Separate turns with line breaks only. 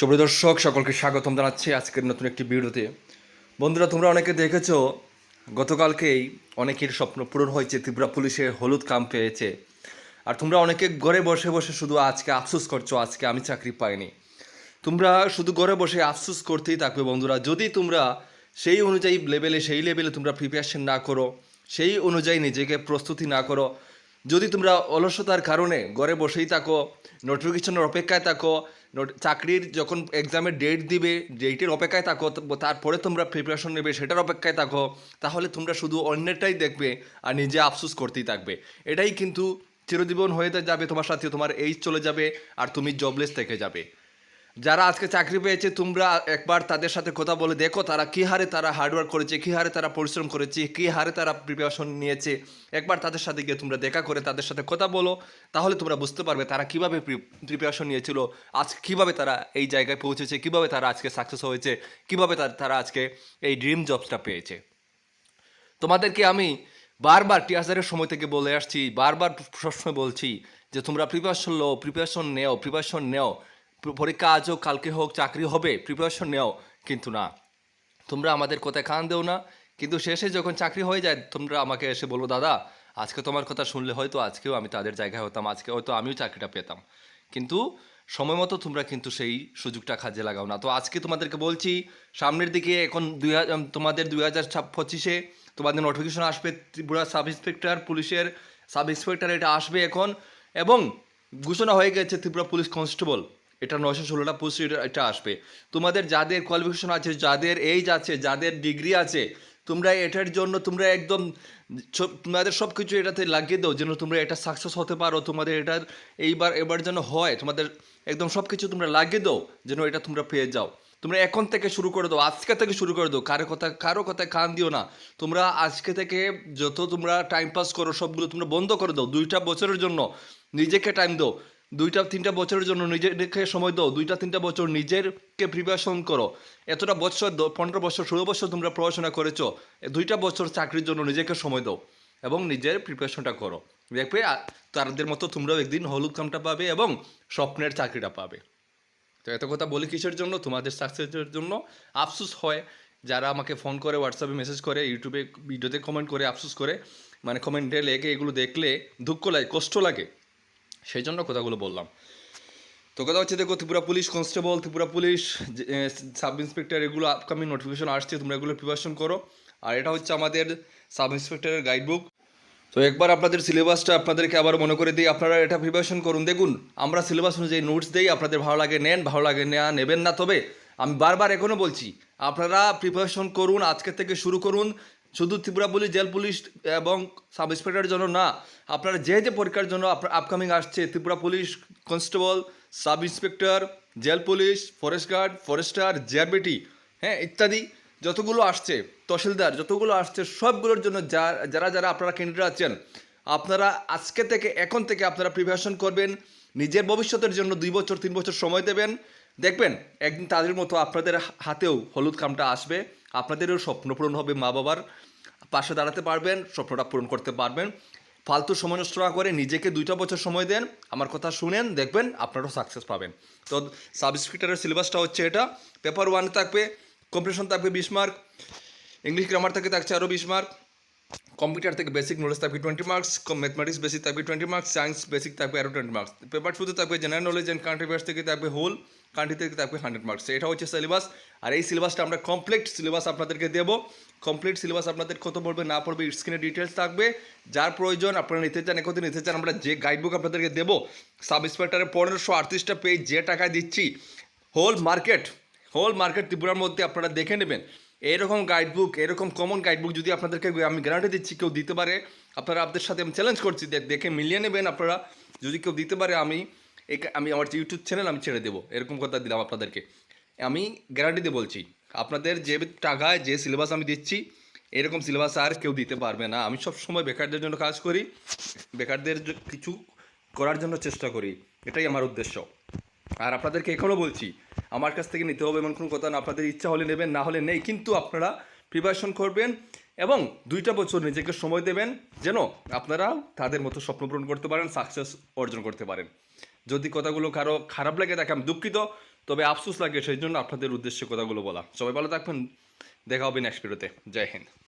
সুপ্রিয় দর্শক, সকলকে স্বাগতম জানাচ্ছি আজকের নতুন একটি ভিডিওতে। বন্ধুরা, তোমরা অনেকে দেখেছ, গতকালকেই অনেকের স্বপ্ন পূরণ হয়েছে, ত্রিপুরা পুলিশের হলুদ কাম পেয়েছে। আর তোমরা অনেকে ঘরে বসে বসে শুধু আজকে আফসোস করছ, আজকে আমি চাকরি পাইনি। তোমরা শুধু ঘরে বসে আফসোস করতেই থাকবে বন্ধুরা, যদি তোমরা সেই অনুযায়ী লেভেলে, সেই লেভেলে তোমরা প্রিপারেশন না করো, সেই অনুযায়ী নিজেকে প্রস্তুতি না করো যদি তোমরা অলসতার কারণে ঘরে বসেই থাকো নোটিফিকেশনের অপেক্ষায় থাকো চাকরির যখন এক্সামের ডেট দিবে ডেটের অপেক্ষায় থাকো তারপরে তোমরা প্রিপারেশন নেবে, সেটার অপেক্ষায় থাকো, তাহলে তোমরা শুধু অন্যেরটাই দেখবে আর নিজে আফসোস করতেই থাকবে। এটাই কিন্তু চিরজীবন হয়ে যাবে তোমার সাথে, তোমার এইজ চলে যাবে আর তুমি জবলেস থেকে যাবে। যারা আজকে চাকরি পেয়েছে, তোমরা একবার তাদের সাথে কথা বলে দেখো তারা কী হারে তারা হার্ডওয়ার্ক করেছে, কী হারে তারা পরিশ্রম করেছে, কী হারে তারা প্রিপারেশন নিয়েছে। একবার তাদের সাথে গিয়ে তোমরা দেখা করে তাদের সাথে কথা বলো, তাহলে তোমরা বুঝতে পারবে তারা কীভাবে প্রিপারেশন নিয়েছিল, আজ কীভাবে তারা এই জায়গায় পৌঁছেছে, কীভাবে তারা আজকে সাকসেস হয়েছে, কীভাবে তার- আজকে এই ড্রিম জবসটা পেয়েছে। তোমাদেরকে আমি বারবার টিয়াজারের সময় থেকে বলে আসছি, বারবার সবসময় বলছি যে তোমরা প্রিপারেশন লো প্রিপারেশন নেও প্রিপারেশন নেও। পরীক্ষা আজ হোক কালকে হোক, চাকরি হবে প্রিপারেশন নেও, কিন্তু না। তোমরা আমাদের কথায় কান দেও না, কিন্তু শেষে যখন চাকরি হয়ে যায়, তোমরা আমাকে এসে বলব, দাদা, আজকে তোমার কথা শুনলে হয়তো আজকেও আমি তাদের জায়গায় হতাম, আজকে হয়তো আমিও চাকরিটা পেতাম। কিন্তু সময় মতো তোমরা কিন্তু সেই সুযোগটা কাজে লাগাও না। তো আজকে তোমাদেরকে বলছি, সামনের দিকে এখন দুই হাজার তোমাদের দুই হাজার পঁচিশে তোমাদের নোটিফিকেশন আসবে, ত্রিপুরা সাব ইন্সপেক্টর পুলিশের সাব ইন্সপেক্টর এটা আসবে এখন, এবং ঘোষণা হয়ে গেছে ত্রিপুরা পুলিশ কনস্টেবল এটা নয়শো ষোলোটা পোস্ট এটা- আসবে। তোমাদের যাদের কোয়ালিফিকেশন আছে, যাদের এইজ আছে, যাদের ডিগ্রি আছে, তোমরা এটার জন্য তোমরা একদম তোমাদের সব কিছু এটাতে লাগিয়ে দাও যেন তোমরা এটা সাকসেস হতে পারো, তোমাদের এটার এইবার, এবার যেন হয়, তোমাদের একদম সব কিছু তোমরা লাগিয়ে দাও যেন এটা তোমরা পেয়ে যাও। তোমরা এখন থেকে শুরু করে দাও, আজকে থেকে শুরু করে দাও, কারও কথা, কারও কথায় কান দিও না। তোমরা আজকে থেকে যত তোমরা টাইম পাস করো, সবগুলো তোমরা বন্ধ করে দাও, দুইটা বছরের জন্য নিজেকে টাইম দাও। দুইটা, তিনটা বছরের জন্য নিজেকে সময় দাও। দুইটা, তিনটা বছর নিজেরকে প্রিপারেশন করো। এতটা বছর পনেরো বছর, ষোলো বছর তোমরা পড়াশোনা করেছ দুইটা বছর চাকরির জন্য নিজেকে সময় দাও এবং নিজের প্রিপারেশনটা করো। দেখবে তাদের মতো তোমরাও একদিন হলুদ কামটা পাবে এবং স্বপ্নের চাকরিটা পাবে। তো এত কথা বলি কিসের জন্য? তোমাদের সাকসেসের জন্য আফসোস হয়। যারা আমাকে ফোন করে হোয়াটসঅ্যাপে মেসেজ করে ইউটিউবে ভিডিওতে কমেন্ট করে, আফসোস করে মানে কমেন্টে লেগে এগুলো দেখলে দুঃখ লাগে, কষ্ট লাগে। সেই জন্য কথাগুলো বললাম। তো কথা হচ্ছে, দেখো, Tripura police constable Tripura police sub inspector এগুলো আপকামিং নোটিফিকেশন আসছে, তোমরা এগুলো প্রিপারেশন করো। আর এটা হচ্ছে আমাদের সাব ইন্সপেক্টরের গাইডবুক তো একবার আপনাদের সিলেবাসটা আপনাদেরকে আবার মনে করে দিই, আপনারা এটা প্রিপারেশন করুন। দেখুন, আমরা সিলেবাস অনুযায়ী নোটস দিই, আপনাদের ভালো লাগে নেন, ভালো লাগে নেওয়া নেবেন না। তবে আমি বারবার এখনও বলছি, আপনারা প্রিপারেশন করুন, আজকে থেকে শুরু করুন শুধু ত্রিপুরা পুলিশ, জেল পুলিশ এবং সাব ইন্সপেক্টরের জন্য না, আপনারা যে যে পরীক্ষার জন্য আপকামিং আসছে, Tripura police constable sub inspector, jail police forest guard forester GRBT হ্যাঁ ইত্যাদি যতগুলো আসছে, তহসিলদার যতগুলো আসছে, সবগুলোর জন্য যা- যারা যারা আপনারা ক্যান্ডিডেট আছেন, আপনারা আজকে থেকে এখন থেকে আপনারা প্রিপারেশন করবেন, নিজের ভবিষ্যতের জন্য দুই বছর, তিন বছর সময় দেবেন। দেখবেন, একদিন তাদের মতো আপনাদের হাতেও হলুদ কামটা আসবে। আপনাদেরও স্বপ্ন পূরণ হবে মা বাবার পাশে দাঁড়াতে পারবেন, স্বপ্নটা পূরণ করতে পারবেন। ফালতু সময় নষ্ট না করে নিজেকে দুইটা বছর সময় দেন, আমার কথা শুনেন, দেখবেন আপনারাও সাকসেস পাবেন। তো সাবস্ক্রিপ্টারের সিলেবাসটা হচ্ছে এটা। পেপার ওয়ান থাকবে কম্পিটিশন থাকবে বিশ মার্ক ইংলিশ গ্রামার থেকে থাকছে আরও বিশ মার্ক কম্পিউটার থেকে বেসিক নলেজ থাকবে টোয়েন্টি মার্কস ম্যাথমেটিক্স বেসিক থাকবে টোয়েন্টি মার্কস সায়েন্স বেসিক থাকবে আরও টোয়েন্টি মার্কস পেপার টুতে থাকবে general knowledge and country affairs থেকে থাকবে হোল কান্ট্রি থেকে থাকবে হান্ড্রেড মার্কস এটা হচ্ছে সিলেবাস আর এই সিলেবাসটা আমরা কমপ্লিট সিলেবাস আপনাদেরকে দেবো। কমপ্লিট সিলেবাস আপনাদের কত পড়বে না পড়বে স্ক্রিনে ডিটেলস থাকবে। যার প্রয়োজন, আপনারা নিতে চান একদিন নিতে চান, আমরা যে গাইডবুক আপনাদেরকে দেবো সাব ইন্সপেক্টরের পনেরোশো আটত্রিশটা পেজ যে টাকায় দিচ্ছি হোল মার্কেট হোল মার্কেট ত্রিপুরার মধ্যে আপনারা দেখে নেবেন। এরকম গাইডবুক এরকম কমন গাইডবুক যদি আপনাদেরকে আমি গ্যারান্টি দিচ্ছি কেউ দিতে পারে, আপনারা আপনাদের সাথে আমি চ্যালেঞ্জ করছি, দেখ- মিলিয়ে নেবেন আপনারা। যদি কেউ দিতে পারে, আমি আমি আমার ইউটিউব চ্যানেল আমি ছেড়ে দেবো। এরকম কথা দিলাম আপনাদেরকে। আমি গ্যারান্টি দিয়ে বলছি, আপনাদের যে টাকায় যে সিলেবাস আমি দিচ্ছি, এরকম সিলেবাস আর কেউ দিতে পারবে না। আমি সব সময় বেকারদের জন্য কাজ করি, বেকারদের কিছু করার জন্য চেষ্টা করি। এটাই আমার উদ্দেশ্য। আর আপনাদেরকে এখনও বলছি, আমার কাছ থেকে নিতে হবে এমন কোনো কথা না, আপনাদের ইচ্ছা হলে নেবেন, না হলে নেই, কিন্তু আপনারা প্রিপারেশন করবেন এবং দুইটা বছর নিজেকে সময় দেবেন, যেন আপনারা তাদের মতো স্বপ্ন পূরণ করতে পারেন সাকসেস অর্জন করতে পারেন। যদি কথাগুলো কারও খারাপ লাগে, তাকে আমি দুঃখিত, তবে আফসোস লাগে, সেই জন্য আপনাদের উদ্দেশ্যে কথাগুলো বলা। সবাই ভালো থাকবেন, দেখা হবে নেক্সট ভিডিওতে জয় হিন্দ।